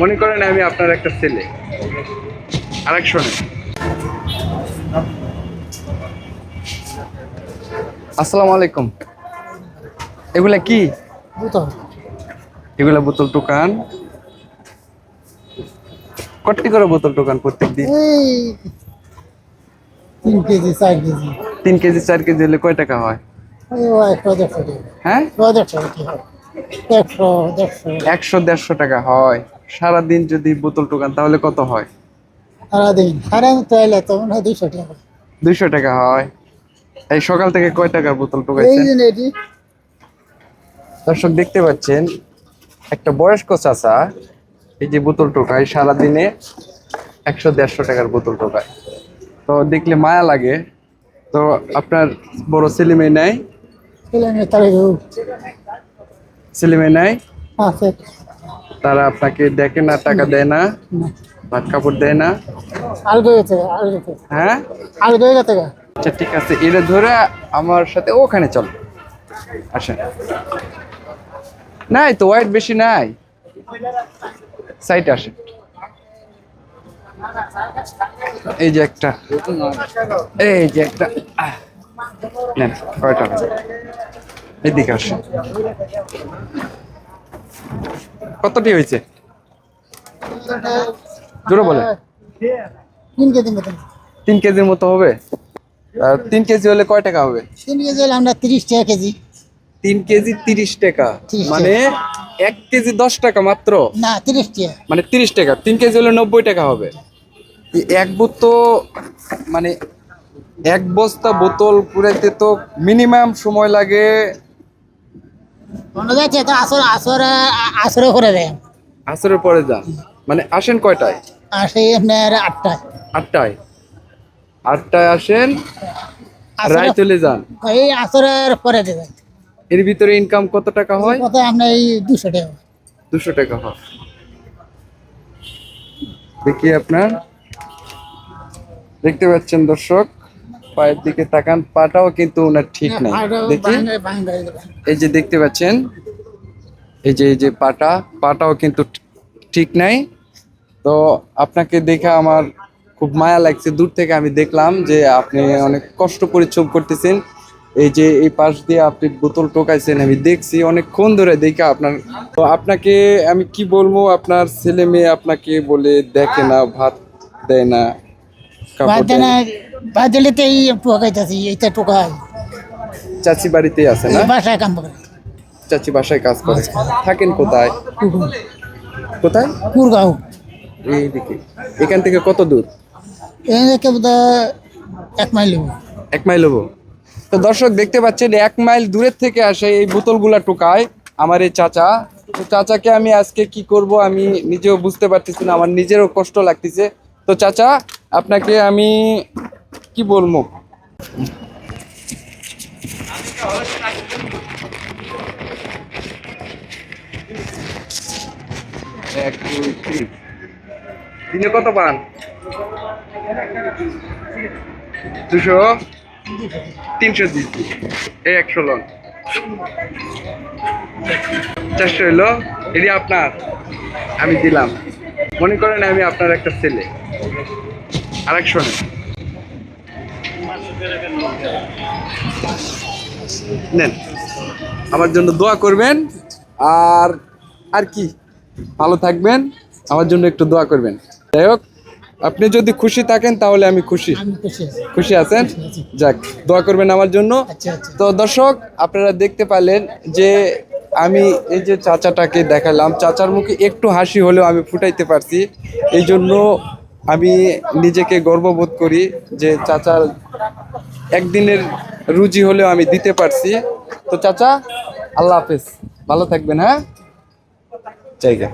মনে করেন আমি আপনার একটা ছেলে। আরেক শোনেন। আসসালামু আলাইকুম। এগুলা কি? এগুলা বোতল দোকান। কটি করে বোতল দোকান প্রত্যেক দিন তিন কেজি চার কেজি। তিন কেজি চার কেজি হলে কয় টাকা হয়? হ্যাঁ? হয়। একশো দেড়শো টাকা হয়। সারাদিন যদি বোতল টোকান তাহলে কত হয়? সারাদিন। সারাদিন তো এলে তো মনে হয় দুইশো টাকা। দুইশো টাকা হয়। এই সকাল থেকে কয় টাকার বোতল এই টোকাইছেন দর্শক দেখতে পাচ্ছেন একটা বয়স্ক চাচা এই যে বোতল টোকায় সারাদিনে একশো দেড়শো টাকার বোতল টোকায়। তো দেখলে মায়া লাগে। তো আপনার বড় ছেলে মেয়ে নেয় ছেলে মেয়ে ছেলে মেয়ে নেয় তারা আপনাকে দেখে না টাকা দেয় না ভাত কাপড় দেয় না। আলগো গেছে হ্যাঁ আলগো গেছে আচ্ছা ঠিক আছে এটা ধরে আমার সাথে ওখানে চল। আসেন। নাই তো ওয়াইট বেশি নাই। সাইটে আসেন। এই যে একটা এই যে একটা নেন কয়টা? এদিকে আসেন। কতটি হয়েছে? জোরে বলে তিন কেজি কেজির মতো হবে? তিন কেজি হলে কয় টাকা হবে? তিন কেজি হলে আমরা তিরিশ টাকা কেজি। তিন কেজি তিরিশ টাকা। মানে এক কেজি দশ টাকা মাত্র? না তিরিশ টাকা। মানে তিরিশ টাকা। তিন কেজি হলে নব্বই টাকা হবে। এক বোতল মানে এক বস্তা বোতল পুরাইতে তো মিনিমাম সময় লাগে মনে যাচ্ছে তো আসর আসর আসরে করে দেয় আসরের পরে যান মানে আসেন কয়টায়? আর সেই আপনার আটটায়। আটটায়। আটটায় আসেন রায় চলে যান। এই আসরের পরে দেবে এর ভিতরে ইনকাম কত টাকা হয়? কত আপনার এই দুশো টাকা দুশো টাকা হয়। দেখি আপনার। দেখতে পাচ্ছেন দর্শক পায়ের দিকে তাকান পাটাও কিন্তু ওনার ঠিক নাই। দেখি। এই যে দেখতে পাচ্ছেন এই যে এই যে পাটা পাটাও কিন্তু ঠিক নাই। তো আপনাকে দেখে আমার খুব মায়া লাগছে। দূর থেকে আমি দেখলাম যে আপনি অনেক কষ্ট পরিশ্রম করতেছেন। এই যে এই পাশ দিয়ে আপনি বোতল টোকাইছেন আমি দেখছি অনেকক্ষণ ধরে দেখে আপনার তো আপনাকে আমি কি বলব? আপনার ছেলে মেয়ে আপনাকে বলে দেখে না ভাত দেয় না। এইটা টোকাই চাচি বাড়িতেই আছে না? বাসায় কাম করে। চাচি বাসায় কাজ করে। থাকেন কোথায়? কোথায়? কুরগাঁও। এইদিকে এখান থেকে কত দূর? এক মাইল হব। এক মাইল হব তো দর্শক দেখতে পাচ্ছেন এক মাইল দূরের থেকে আসে এই বোতলগুলা টোকায় আমার এই চাচা। তো চাচাকে আমি আজকে কি করব আমি নিজেও বুঝতে পারতেছি না আমার নিজেরও কষ্ট লাগতেছে। তো চাচা আপনাকে আমি কি বলব? দিনে কত পান? দুশো? তিনশো দিচ্ছি এই একশো লন। চারশো হইল এটি আপনার। আমি দিলাম। মনে করেন আমি আপনার একটা ছেলে। আর এক শোনেন নেন। আমার জন্য দোয়া করবেন। আর আর কি? ভালো থাকবেন। আমার জন্য একটু দোয়া করবেন। যাই হোক আপনি যদি খুশি থাকেন তাহলে আমি খুশি। খুশি আছেন? যাক দোয়া করবেন আমার জন্য। আচ্ছা আচ্ছা। তো দর্শক আপনারা দেখতে পারলেন যে আমি এই যে চাচাটাকে দেখালাম। চাচার মুখে একটু হাসি হলেও আমি ফুটাইতে পারছি। এই জন্য আমি নিজেকে গর্ববোধ করি যে চাচার একদিনের রুজি হলেও আমি দিতে পারছি। তো চাচা, আল্লাহ হাফেজ। ভালো থাকবেন হ্যাঁ? জায়গা